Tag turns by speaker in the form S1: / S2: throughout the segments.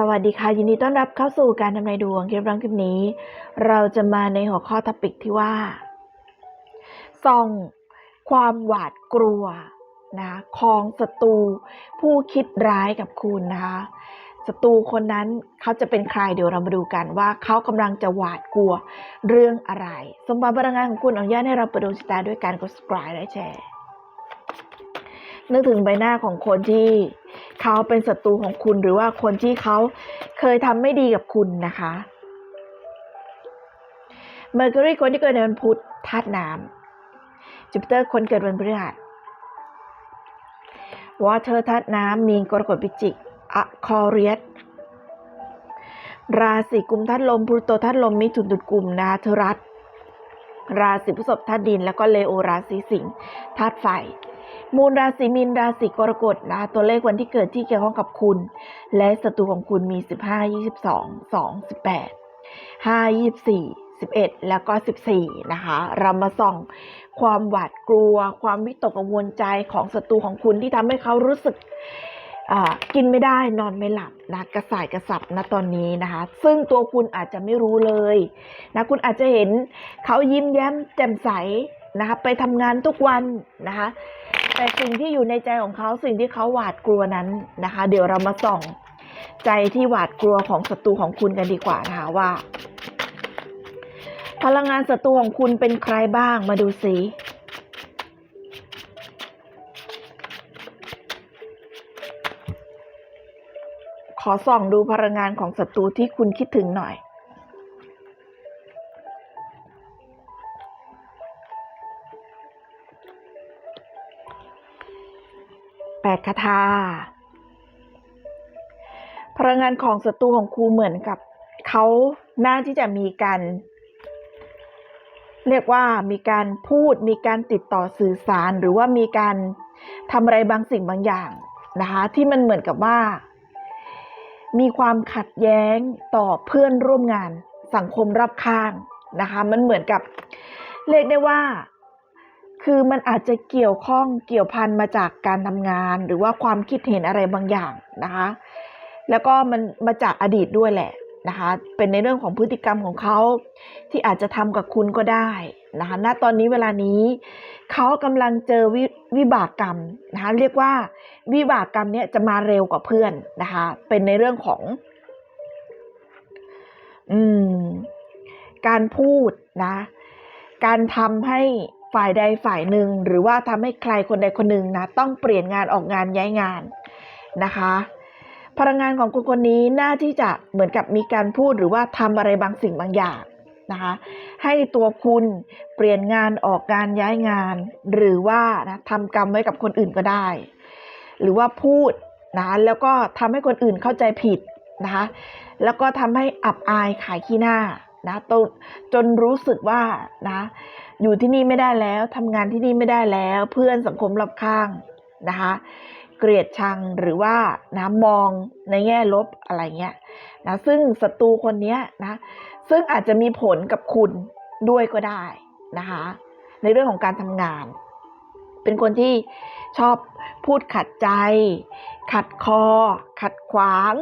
S1: สวัสดีค่ะ ยินดีต้อนรับเข้าสู่การทำนายดวงคลิปรังคลิปนี้ เราจะมาในหัวข้อทอปิกที่ว่าส่องความหวาดกลัวนะของศัตรูผู้คิดร้ายกับคุณนะคะศัตรูคนนั้นเขาจะเป็นใครเดี๋ยวเรามาดูกันว่าเขากำลังจะหวาดกลัวเรื่องอะไร สมบัติพลังงานของคุณอนุญาตให้เราเปิดดวงชะตาด้วยการกด subscribe และแชร์ นึกถึงใบหน้าของคนที่เขาเป็นศัตรูของคุณหรือว่าคนที่เขาเคยทำไม่ดีกับคุณนะคะเมอร์คิวรีคนที่เกิดในวันพุธธาตุน้ำจูปิเตอร์คนเกิดวันพฤหัสวอเตอร์ธาตุน้ำมีนกรกฎพิจิกอะคอเรียสราศีกุมธาตุลมพลูโตธาตุลมมิถุนตุลกุมนาทรัสราศีพฤษภธาตุดิน แล้วก็เลโอราศีสิงห์ธาตุไฟ มูลราศีมีนราศีกรกฎนะตัวเลขวันที่เกิดที่เกี่ยวข้องกับคุณ และศัตรูของคุณมี 15 22 2 18 5 24 11 แล้วก็ 14 นะคะ เรามาส่องความหวาดกลัว ความวิตกกังวลใจของศัตรูของคุณที่ทำให้เขารู้สึกอ่ากินไม่ได้นอนไม่หลับนะกระสายกระสับนะตอนนี้นะคะ ซึ่งตัวคุณอาจจะไม่รู้เลยนะคุณอาจจะเห็นเขายิ้มแย้มแจ่มใสนะคะไปทำงานทุกวันนะคะ แต่สิ่งที่อยู่ในใจของเขาสิ่งที่เขาหวาดกลัวนั้นนะคะ เดี๋ยวเรามาส่องใจที่หวาดกลัวของศัตรูของคุณกันดีกว่านะคะว่า พลังงานศัตรูของคุณเป็นใครบ้างมาดูสิขอส่องดูพลังงานของศัตรูที่คุณคิดถึงหน่อย ดคาถาพลังงานของศัตรูของครูเหมือนกับเขาน่าที่จะมีการเรียกว่ามีการพูดมีการติดต่อสื่อสารหรือว่ามีการทำอะไรบางสิ่งบางอย่างนะคะที่มันเหมือนกับว่า มีความขัดแย้งต่อเพื่อนร่วมงานสังคมรอบข้างนะคะมันเหมือนกับเรียกได้ว่า คือมันอาจจะเกี่ยวข้องเกี่ยวพันมาจากการทำงาน หรือว่าความคิดเห็นอะไรบางอย่างนะคะ แล้วก็มันมาจากอดีตด้วยแหละนะคะ เป็นในเรื่องของพฤติกรรมของเขาที่อาจจะทำกับคุณก็ได้นะคะณตอนนี้เวลานี้เขากำลังเจอววิบากกรรมนะคะเรียกว่าวิบากกรรมเนี้ยจะมาเร็วกว่าเพื่อนนะคะเป็นในเรื่องของอืมการพูดนะ การทำให้ ฝ่ายใดฝ่ายหนึ่งหรือว่าทำให้ใครคนใดคนหนึ่งนะต้องเปลี่ยนงานออกงานย้ายงานนะคะ พลังงานของคนคนนี้น่าที่จะเหมือนกับมีการพูดหรือว่าทำอะไรบางสิ่งบางอย่างนะคะให้ตัวคุณเปลี่ยนงานออกงานย้ายงาน หรือว่านะทำกรรมไว้กับคนอื่นก็ได้ หรือว่าพูดนะแล้วก็ทำให้คนอื่นเข้าใจผิดนะคะแล้วก็ทำให้อับอายขายขี้หน้านะจนจนรู้สึกว่านะ อยู่ที่นี่ไม่ได้แล้วทำงานที่นี่ไม่ได้แล้ว เพื่อนสังคมรอบข้างนะคะ เกลียดชังหรือว่านะมองในแง่ลบอะไรเงี้ยนะซึ่งศัตรูคนนี้นะซึ่งอาจจะมีผลกับคุณด้วยก็ได้นะคะในเรื่องของการทำงาน เป็นคนที่ชอบพูดขัดใจ ขัดคอ ขัดขวาง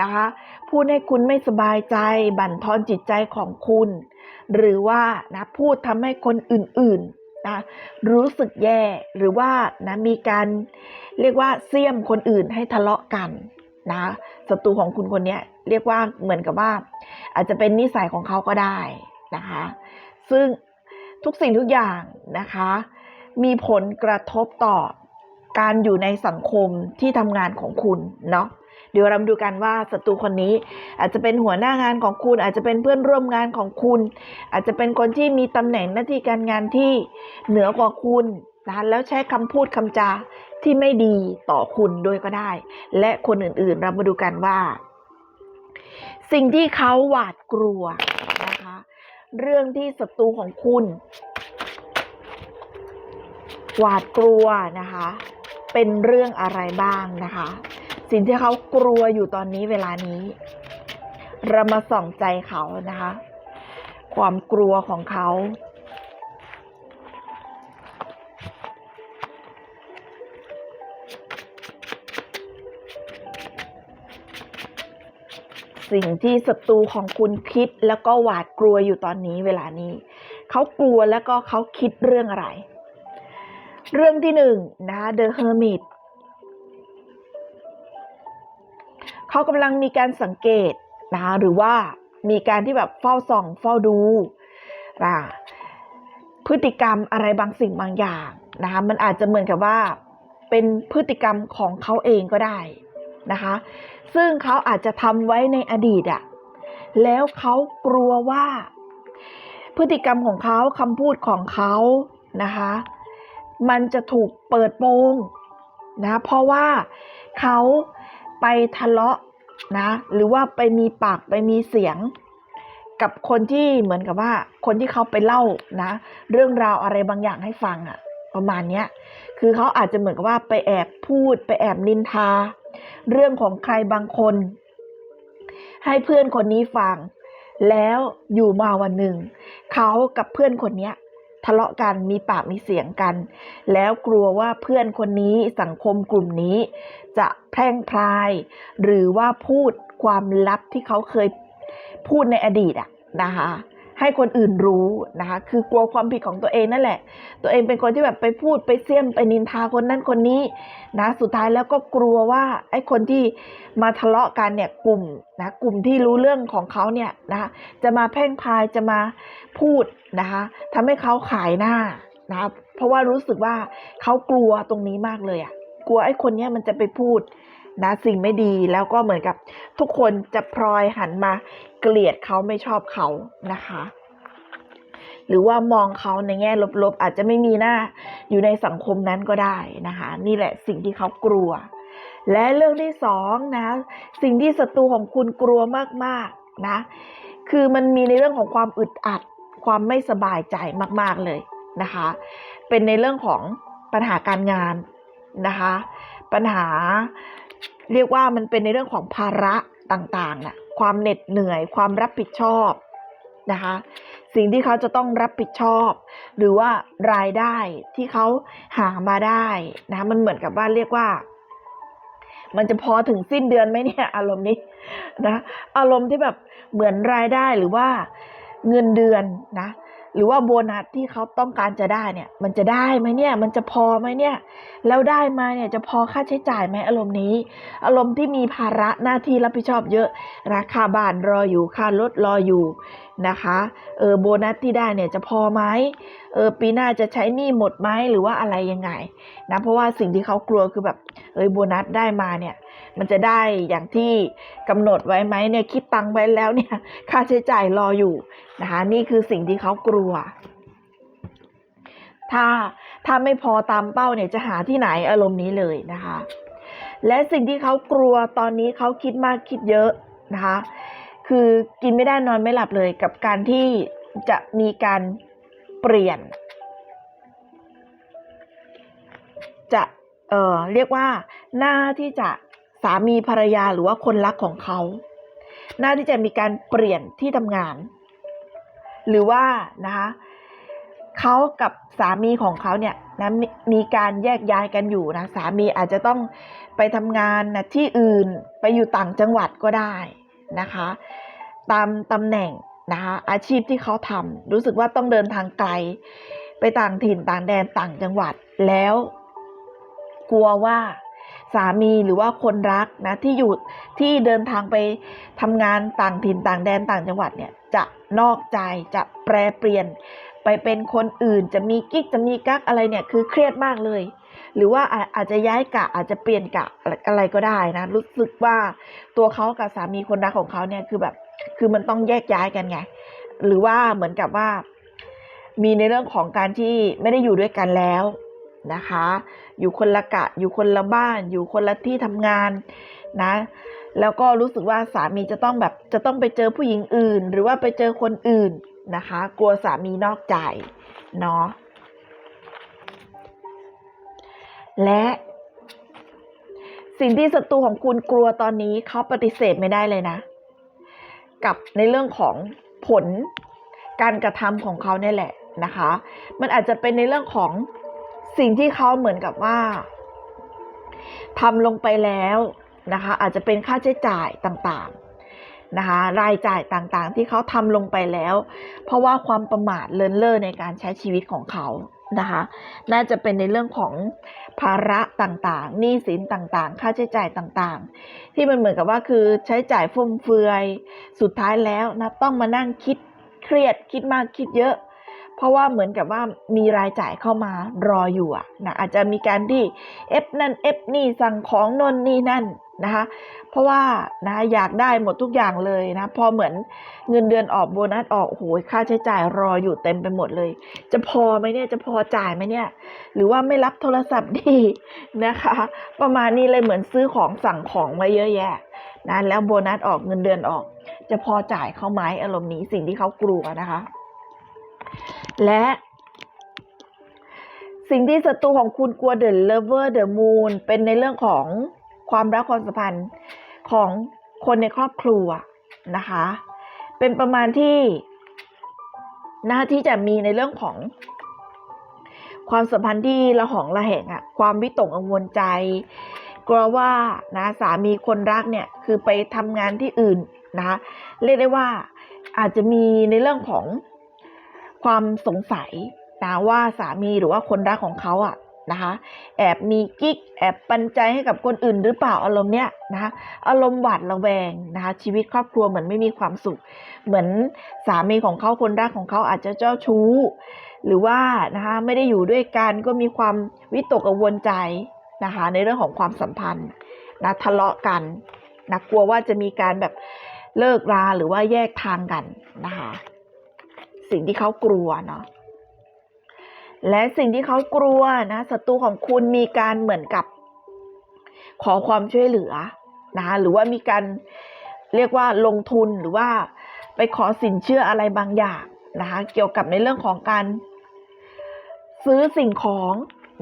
S1: นะคะพูดให้คุณไม่สบายใจ บั่นทอนจิตใจของคุณ หรือว่านะพูดทำให้คนอื่นๆนะรู้สึกแย่หรือว่านะมีการเรียกว่าเสี่ยมคนอื่นให้ทะเลาะกันนะศัตรูของคุณคนนี้เรียกว่าเหมือนกับว่า อาจจะเป็นนิสัยของเขาก็ได้นะคะ ซึ่งทุกสิ่งทุกอย่างนะคะ มีผลกระทบต่อการอยู่ในสังคมที่ทำงานของคุณเนาะ เดี๋ยวเราดูกันว่าศัตรูคนนี้ อาจจะเป็นหัวหน้างานของคุณ อาจจะเป็นเพื่อนร่วมงานของคุณ อาจจะเป็นคนที่มีตำแหน่งหน้าที่การงานที่เหนือกว่าคุณนะแล้วใช้คำพูดคำจาที่ไม่ดีต่อคุณด้วยก็ได้ และคนอื่นๆ เรามาดูกันว่า สิ่งที่เขาหวาดกลัวนะคะ เรื่องที่ศัตรูของคุณหวาดกลัวนะคะ เป็นเรื่องอะไรบ้างนะคะ สิ่งที่เขากลัวอยู่ตอนนี้เวลานี้ เรามาส่องใจเขานะคะ ความกลัวของเขาสิ่งที่ศัตรูของคุณคิดแล้วก็หวาดกลัวอยู่ตอนนี้เวลานี้ เขากลัวแล้วก็เขาคิดเรื่องอะไร เรื่องที่หนึ่งนะ The Hermit เขากำลังมีการสังเกตนะคะหรือว่ามีการที่แบบเฝ้าส่อง เฝ้าดูนะพฤติกรรมอะไรบางสิ่งบางอย่างนะคะมันอาจจะเหมือนกับว่าเป็นพฤติกรรมของเขาเองก็ได้นะคะ ซึ่งเขาอาจจะทำไว้ในอดีตอะแล้วเขากลัวว่า พฤติกรรมของเขาคำพูดของเขานะคะ มันจะถูกเปิดโปงนะเพราะว่าเขา ไปทะเลาะนะ หรือว่าไปมีปากไปมีเสียง กับคนที่เหมือนกับว่า คนที่เขาไปเล่านะ เรื่องราวอะไรบางอย่างให้ฟังอะประมาณเนี้ย คือเขาอาจจะเหมือนกับว่าไปแอบพูดไปแอบนินทา เรื่องของใครบางคน ให้เพื่อนคนนี้ฟัง แล้วอยู่มาวันหนึ่งเขากับเพื่อนคนเนี้ย ทะเลาะกันมีปากมีเสียงกัน แล้วกลัวว่าเพื่อนคนนี้สังคมกลุ่มนี้ จะแพร่งพราย หรือว่าพูดความลับที่เขาเคยพูดในอดีตอะนะคะ ให้คนอื่นรู้นะคะ คือกลัวความผิดของตัวเองนั่นแหละ ตัวเองเป็นคนที่แบบไปพูดไปเสี่ยมไปนินทาคนนั้นคนนี้นะ สุดท้ายแล้วก็กลัวว่าไอ้คนที่มาทะเลาะกันเนี่ยกลุ่มนะกลุ่มที่รู้เรื่องของเขาเนี่ยนะคะจะมาแพร่งพายจะมาพูดนะคะทำให้เขาขายหน้านะคะเพราะว่ารู้สึกว่าเขากลัวตรงนี้มากเลยอะกลัวไอ้คนเนี้ยมันจะไปพูด นะสิ่งไม่ดีแล้วก็เหมือนกับทุกคนจะพลอยหันมาเกลียดเขาไม่ชอบเขานะคะหรือว่ามองเขาในแง่ลบๆ อาจจะไม่มีหน้าอยู่ในสังคมนั้นก็ได้นะคะ นี่แหละสิ่งที่เขากลัว และเรื่องที่สองนะสิ่งที่ศัตรูของคุณกลัวมากๆนะคือมันมีในเรื่องของความอึดอัด ความไม่สบายใจมากๆเลยนะคะ เป็นในเรื่องของปัญหาการงานนะคะ ปัญหา เรียกว่ามันเป็นในเรื่องของภาระต่างๆนะความเหน็ดเหนื่อย ความรับผิดชอบนะคะ สิ่งที่เขาจะต้องรับผิดชอบ หรือว่ารายได้ที่เขาหามาได้นะมันเหมือนกับว่าเรียกว่า มันจะพอถึงสิ้นเดือนไหมเนี่ย อารมณ์นี้นะ อารมณ์ที่แบบเหมือนรายได้หรือว่าเงินเดือนนะ หรือว่าโบนัสที่เขาต้องการจะได้เนี่ย มันจะได้ไหมเนี่ย มันจะพอไหมเนี่ย แล้วได้มาเนี่ยจะพอค่าใช้จ่ายไหมอารมณ์นี้ อารมณ์ที่มีภาระหน้าที่รับผิดชอบเยอะ ราคาบ้านรออยู่ค่ารถรออยู่นะคะ เออโบนัสที่ได้เนี่ยจะพอไหมเออปีหน้าจะใช้หนี้หมดไหมหรือว่าอะไรยังไงนะเพราะว่าสิ่งที่เขากลัวคือแบบเออโบนัสได้มาเนี่ย มันจะได้อย่างที่กำหนดไว้ไหมเนี่ยคิดตังค์ไว้แล้วเนี่ย ค่าใช้จ่ายรออยู่นะคะนี่คือสิ่งที่เขากลัว ถ้าถ้าไม่พอตามเป้าเนี่ยจะหาที่ไหนอารมณ์นี้เลยนะคะ และสิ่งที่เขากลัวตอนนี้เขาคิดมากคิดเยอะนะคะ คือกินไม่ได้นอนไม่หลับเลยกับการที่จะมีการ เปลี่ยน จะเอ่อเรียกว่า หน้าที่จะสามีภรรยาหรือว่าคนรักของเขา หน้าที่จะมีการเปลี่ยนที่ทำงาน หรือว่านะคะเขากับสามีของเขาเนี่ยนะมมีการแยกย้ายกันอยู่นะสามีอาจจะต้องไปทำงานนะที่อื่นไปอยู่ต่างจังหวัดก็ได้นะคะ ตามตำแหน่ง นะคะอาชีพที่เขาทำรู้สึกว่าต้องเดินทางไกล ไปต่างถิ่นต่างแดนต่างจังหวัดแล้ว กลัวว่าสามีหรือว่าคนรักนะที่อยู่ที่เดินทางไปทำงานต่างถิ่นต่างแดนต่างจังหวัดเนี่ยจะนอกใจจะแปรเปลี่ยนไปเป็นคนอื่นจะมีกิ๊กจะมีกั๊กอะไรเนี่ยคือเครียดมากเลย หรือว่าอาอาจจะย้ายกะอาจจะเปลี่ยนกะอะไรก็ได้นะ รู้สึกว่าตัวเขากับสามีคนรักของเขาเนี่ยคือแบบ คือมันต้องแยกย้ายกันไง หรือว่าเหมือนกับว่า มีในเรื่องของการที่ไม่ได้อยู่ด้วยกันแล้วนะคะ อยู่คนละกะ อยู่คนละบ้าน อยู่คนละที่ทำงานนะ แล้วก็รู้สึกว่าสามีจะต้องแบบจะต้องไปเจอผู้หญิงอื่น หรือว่าไปเจอคนอื่นนะคะ กลัวสามีนอกใจเนาะ และสิ่งที่ศัตรูของคุณกลัวตอนนี้เขาปฏิเสธไม่ได้เลยนะ กับในเรื่องของผลการกระทำของเขาเนี่ยแหละนะคะ มันอาจจะเป็นในเรื่องของสิ่งที่เขาเหมือนกับว่าทำลงไปแล้วนะคะ อาจจะเป็นค่าใช้จ่ายต่างๆนะคะ รายจ่ายต่างๆ ที่เขาทำลงไปแล้ว เพราะว่าความประมาทเลินเล่อในการใช้ชีวิตของเขา นะคะ น่าจะเป็นในเรื่องของภาระต่างๆ หนี้สินต่างๆ ค่าใช้จ่ายต่างๆ ที่มันเหมือนกับว่าคือใช้จ่ายฟุ่มเฟือย สุดท้ายแล้วนะต้องมานั่งคิดเครียดคิดมากคิดเยอะ เพราะว่าเหมือนกับว่ามีรายจ่ายเข้ามารออยู่ะนะอาจจะมีการที่เอฟนั่นเอฟนี่สั่งของนนนี่นั่น นะคะ เพราะว่านะอยากได้หมดทุกอย่างเลยนะพอเหมือนเงินเดือนออกโบนัสออกโอ้โหค่าใช้จ่ายรออยู่เต็มไปหมดเลย จะพอไหมเนี่ยจะพอจ่ายไหมเนี่ย หรือว่าไม่รับโทรศัพท์ดีนะคะ ประมาณนี้เลยเหมือนซื้อของสั่งของมาเยอะแยะนะแล้วโบนัสออกเงินเดือนออก จะพอจ่ายเขาไหมอารมณ์นี้สิ่งที่เขากลัวนะคะ และสิ่งที่ศัตรูของคุณกลัว The Lover The Moon เป็นในเรื่องของ ความรักความสัมพันธ์ของคนในครอบครัวนะคะ เป็นประมาณที่หน้าที่จะมีในเรื่องของ ความสัมพันธ์ที่ระหองระแหงอะความวิตกกังวลใจกลัวว่านะสามีคนรักเนี่ยคือไปทำงานที่อื่นนะคะเรียกได้ว่าอาจจะมีในเรื่องของความสงสัยนะว่าสามีหรือว่าคนรักของเขาอะ นะคะแอบมีกิ๊กแอบปันใจให้กับคนอื่นหรือเปล่าอารมณ์เนี้ยนะคะอารมณ์หวาดระแวงนะคะชีวิตครอบครัวเหมือนไม่มีความสุข เหมือนสามีของเขาคนรักของเขาอาจจะเจ้าชู้ หรือว่านะคะไม่ได้อยู่ด้วยกันก็มีความวิตกกังวลใจนะคะในเรื่องของความสัมพันธ์นะทะเลาะกันนะกลัวว่าจะมีการแบบเลิกราหรือว่าแยกทางกันนะคะสิ่งที่เขากลัวเนาะ และสิ่งที่เขากลัวนะศัตรูของคุณมีการเหมือนกับ ขอความช่วยเหลือนะคะหรือว่ามีการเรียกว่าลงทุนหรือว่าไปขอสินเชื่ออะไรบางอย่างนะคะเกี่ยวกับในเรื่องของการซื้อสิ่งของ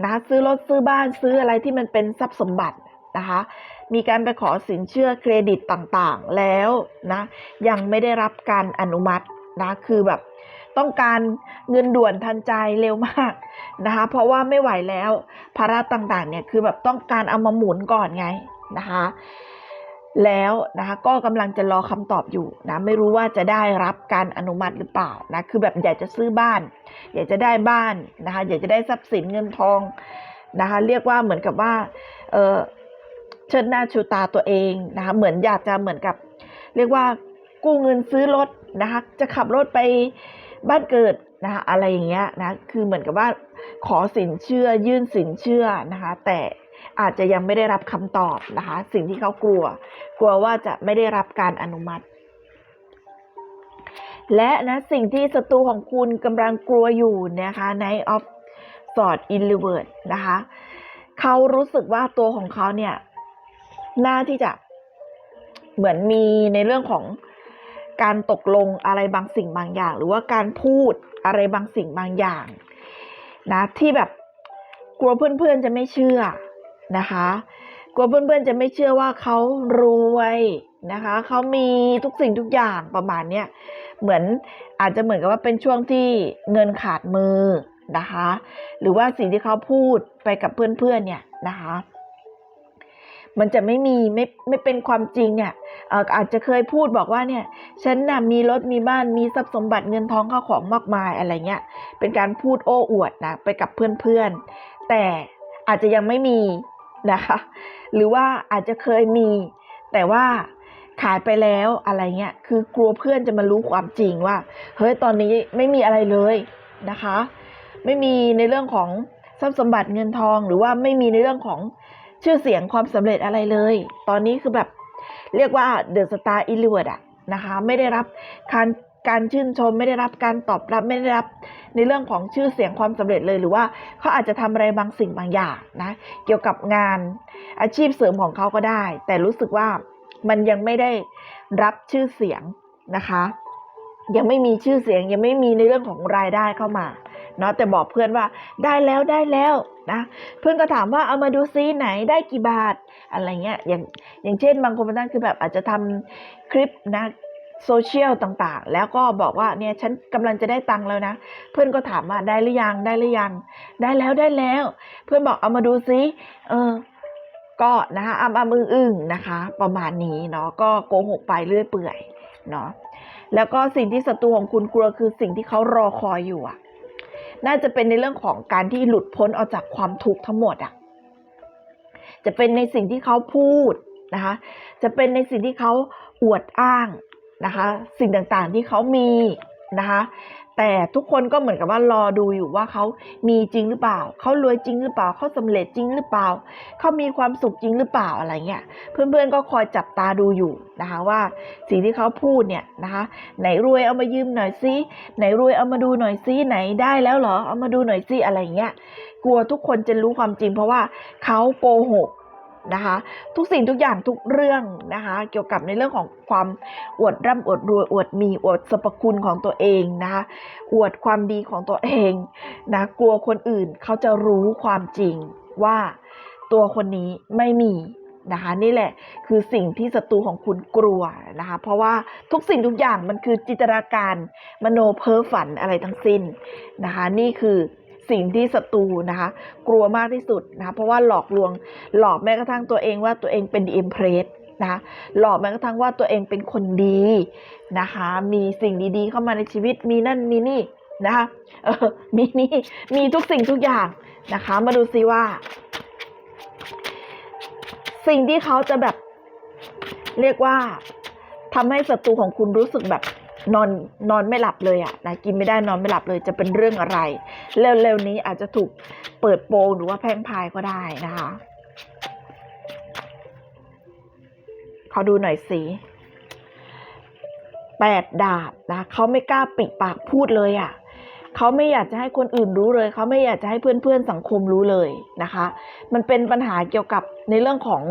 S1: นะซื้อรถซื้อบ้านซื้ออะไรที่มันเป็นทรัพย์สมบัตินะคะมีการไปขอสินเชื่อเครดิตต่างๆ แล้วนะยังไม่ได้รับการอนุมัตินะคือแบบ ต้องการเงินด่วนทันใจเร็วมากนะคะ เพราะว่าไม่ไหวแล้วภาระต่างๆเนี่ยคือแบบต้องการเอามาหมุนก่อนไงนะคะ แล้วนะคะก็กำลังจะรอคำตอบอยู่นะไม่รู้ว่าจะได้รับการอนุมัติหรือเปล่านะคือแบบอยากจะซื้อบ้าน อยากจะได้บ้านนะคะอยากจะได้ทรัพย์สินเงินทองนะคะเรียกว่าเหมือนกับว่าเออเชิดหน้าชูตาตัวเองนะคะเหมือนอยากจะเหมือนกับ เรียกว่ากู้เงินซื้อรถนะคะจะขับรถไป บ้านเกิดนะคะอะไรอย่างเงี้ยนะคือเหมือนกับว่าขอสินเชื่อยื่นสินเชื่อนะคะแต่อาจจะยังไม่ได้รับคำตอบนะคะ สิ่งที่เขากลัว กลัวว่าจะไม่ได้รับการอนุมัติ และนะสิ่งที่ศัตรูของคุณกำลังกลัวอยู่นะคะใน of s w o r d in reverse นะคะเขารู้สึกว่าตัวของเขาเนี่ยน่าที่จะเหมือนมีในเรื่องของ การตกลงอะไรบางสิ่งบางอย่าง หรือว่าการพูดอะไรบางสิ่งบางอย่าง นะที่แบบกลัวเพื่อนๆจะไม่เชื่อนะคะ กลัวเพื่อนๆจะไม่เชื่อว่าเขารวยนะคะ เขามีทุกสิ่งทุกอย่างประมาณเนี้ยเหมือนอาจจะเหมือนกับว่าเป็นช่วงที่เงินขาดมือนะคะ หรือว่าสิ่งที่เขาพูดไปกับเพื่อนๆเนี่ยนะคะ มันจะไม่มีไม่ไม่เป็นความจริงเนี่ยอาจจะเคยพูดบอกว่าเนี่ยฉันน่ะมีรถมีบ้านมีทรัพย์สมบัติเงินทองข้าวของมากมายอะไรเงี้ยเป็นการพูดโอ้อวดนะไปกับเพื่อนๆ แต่อาจจะยังไม่มีนะคะ หรือว่าอาจจะเคยมี แต่ว่าขายไปแล้วอะไรเงี้ยคือกลัวเพื่อนจะมารู้ความจริงว่าเฮ้ยตอนนี้ไม่มีอะไรเลยนะคะ ไม่มีในเรื่องของทรัพย์สมบัติเงินทองหรือว่าไม่มีในเรื่องของ ชื่อเสียงความสำเร็จอะไรเลย ตอนนี้คือแบบเรียกว่าเดอะสตาร์อิลิเวิร์ดอะนะคะไม่ได้รับการการชื่นชมไม่ได้รับการตอบรับไม่ได้รับในเรื่องของชื่อเสียงความสำเร็จเลยหรือว่าเขาอาจจะทำอะไรบางสิ่งบางอย่างนะเกี่ยวกับงานอาชีพเสริมของเขาก็ได้ แต่รู้สึกว่ามันยังไม่ได้รับชื่อเสียงนะคะ ยังไม่มีชื่อเสียงยังไม่มีในเรื่องของรายได้เข้ามา เนาะแต่บอกเพื่อนว่าได้แล้วได้แล้วนะเพื่อนก็ถามว่าเอามาดูซิไหนได้กี่บาทอะไรเงี้ยอย่างอย่างเช่นบางคนมาตั้งคือแบบอาจจะทำคลิปนะโซเชียลต่างๆ แล้วก็บอกว่าเนี่ยฉันกำลังจะได้ตังค์แล้วนะ เพื่อนก็ถามว่าได้หรือยังได้หรือยัง ได้แล้วได้แล้ว เพื่อนบอกเอามาดูซิเออก็นะคะอ้ำอ้ำอึ้งอึ้งนะคะ ประมาณนี้เนาะก็โกหกไปเรื่อยเปื่อยเนาะแล้วก็สิ่งที่ศัตรูของคุณกลัวคือสิ่งที่เขารอคอยอยู่อะ น่าจะเป็นในเรื่องของการที่หลุดพ้นออกจากความทุกข์ทั้งหมดอะจะเป็นในสิ่งที่เขาพูดนะคะ จะเป็นในสิ่งที่เขาอวดอ้างนะคะ สิ่งต่างๆที่เขามีนะคะ แต่ทุกคนก็เหมือนกับว่ารอดูอยู่ว่าเขามีจริงหรือเปล่า เขารวยจริงหรือเปล่า เขาสำเร็จจริงหรือเปล่า เขามีความสุขจริงหรือเปล่าอะไรเงี้ย เพื่อนๆก็คอยจับตาดูอยู่นะคะว่าสิ่งที่เขาพูดเนี่ยนะคะไหนรวยเอามายืมหน่อยซิไหนรวยเอามาดูหน่อยซิไหนได้แล้วเหรอเอามาดูหน่อยซิอะไรเงี้ยกลัวทุกคนจะรู้ความจริงเพราะว่าเขาโกหก นะคะทุกสิ่งทุกอย่างทุกเรื่องนะคะเกี่ยวกับในเรื่องของความอวดร่ำอวดรวยอวดมีอวดสรรพคุณของตัวเองนะคะอวดความดีของตัวเองนะกลัวคนอื่นเขาจะรู้ความจริงว่าตัวคนนี้ไม่มีนะคะนี่แหละคือสิ่งที่ศัตรูของคุณกลัวนะคะเพราะว่าทุกสิ่งทุกอย่างมันคือจินตนาการมโนเพ้อฝันอะไรทั้งสิ้นนะคะนี่คือ สิ่งที่ศัตรูนะคะ กลัวมากที่สุดนะคะเพราะว่าหลอกลวงหลอกแม้กระทั่งตัวเองว่าตัวเองเป็นดีเอ็มเพรสนะหลอกแม้กระทั่งว่าตัวเองเป็นคนดีนะคะ มีสิ่งดีๆเข้ามาในชีวิตมีนั่นมีนี่นะคะเออมีนี่มีทุกสิ่งทุกอย่างนะคะ มาดูซิว่า สิ่งที่เขาจะแบบเรียกว่าทำให้ศัตรูของคุณรู้สึกแบบ นอนนอนไม่หลับเลยอะนะกินไม่ได้นอนไม่หลับเลยจะเป็นเรื่องอะไร เร็วๆนี้อาจจะถูกเปิดโปงหรือว่าแพร่งพายก็ได้นะคะเขาดูหน่อยสิแปดดาบนะเขาไม่กล้าปิดปากพูดเลยอะ่ะเขาไม่อยากจะให้คนอื่นรู้เลย เขาไม่อยากจะให้เพื่อนๆสังคมรู้เลยนะคะ มันเป็นปัญหาเกี่ยวกับในเรื่องของ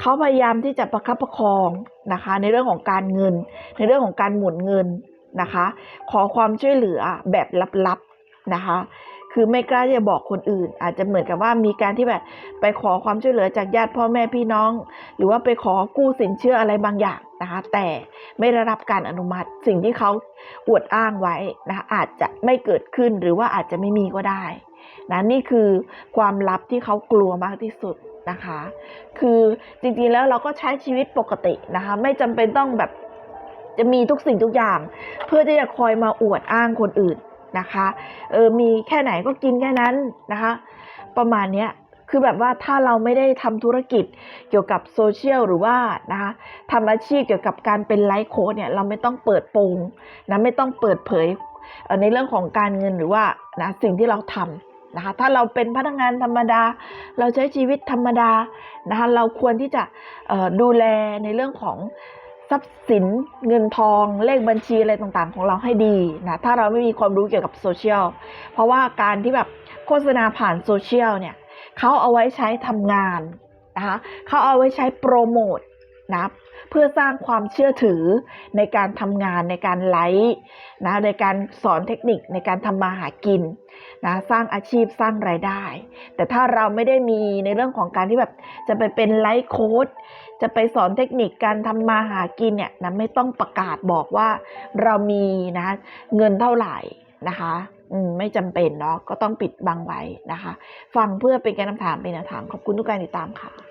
S1: เขาพยายามที่จะประคับประคองนะคะ ในเรื่องของการเงิน ในเรื่องของการหมุนเงินนะคะ ขอความช่วยเหลือแบบลับๆนะคะ คือไม่กล้าที่จะบอกคนอื่น อาจจะเหมือนกับว่ามีการที่แบบไปขอความช่วยเหลือจากญาติพ่อแม่พี่น้อง หรือว่าไปขอกู้สินเชื่ออะไรบางอย่างนะคะ แต่ไม่ได้รับการอนุมัติ สิ่งที่เขาอวดอ้างไว้นะคะอาจจะไม่เกิดขึ้นหรือว่าอาจจะไม่มีก็ได้นะนี่คือความลับที่เขากลัวมากที่สุด นะคะ คือจริงๆแล้วเราก็ใช้ชีวิตปกตินะคะ ไม่จำเป็นต้องแบบจะมีทุกสิ่งทุกอย่าง เพื่อที่จะคอยมาอวดอ้างคนอื่นนะคะเออมีแค่ไหนก็กินแค่นั้นนะคะ ประมาณเนี้ยคือแบบว่าถ้าเราไม่ได้ทำธุรกิจเกี่ยวกับโซเชียลหรือว่านะคะทำอาชีพเกี่ยวกับการเป็นไลฟ์โค้ดเนี่ยเราไม่ต้องเปิดโปงนะไม่ต้องเปิดเผยในเรื่องของการเงินหรือว่านะสิ่งที่เราทำ นะคะถ้าเราเป็นพนักงานธรรมดา เราใช้ชีวิตธรรมดานะคะเราควรที่จะดูแลในเรื่องของทรัพย์สินเงินทองเลขบัญชีอะไรต่างๆ ของเราให้ดีนะถ้าเราไม่มีความรู้เกี่ยวกับโซเชียลเพราะว่าการที่แบบโฆษณาผ่านโซเชียลเนี่ยเขาเอาไว้ใช้ทำงานนะคะเขาเอาไว้ใช้โปรโมท นะเพื่อสร้างความเชื่อถือในการทำงานในการไลฟ์นะในการสอนเทคนิคในการทำมาหากินนะสร้างอาชีพสร้างรายได้ แต่ถ้าเราไม่ได้มีในเรื่องของการที่แบบจะไปเป็นไลฟ์โค้ดจะไปสอนเทคนิคการทำมาหากินเนี่ยนะไม่ต้องประกาศบอกว่าเรามีนะเงินเท่าไหร่นะคะไม่จำเป็นเนาะก็ต้องปิดบังไว้นะคะ ฟังเพื่อเป็นการนำถามเป็นแนวทางขอบคุณทุกการติดตามค่ะ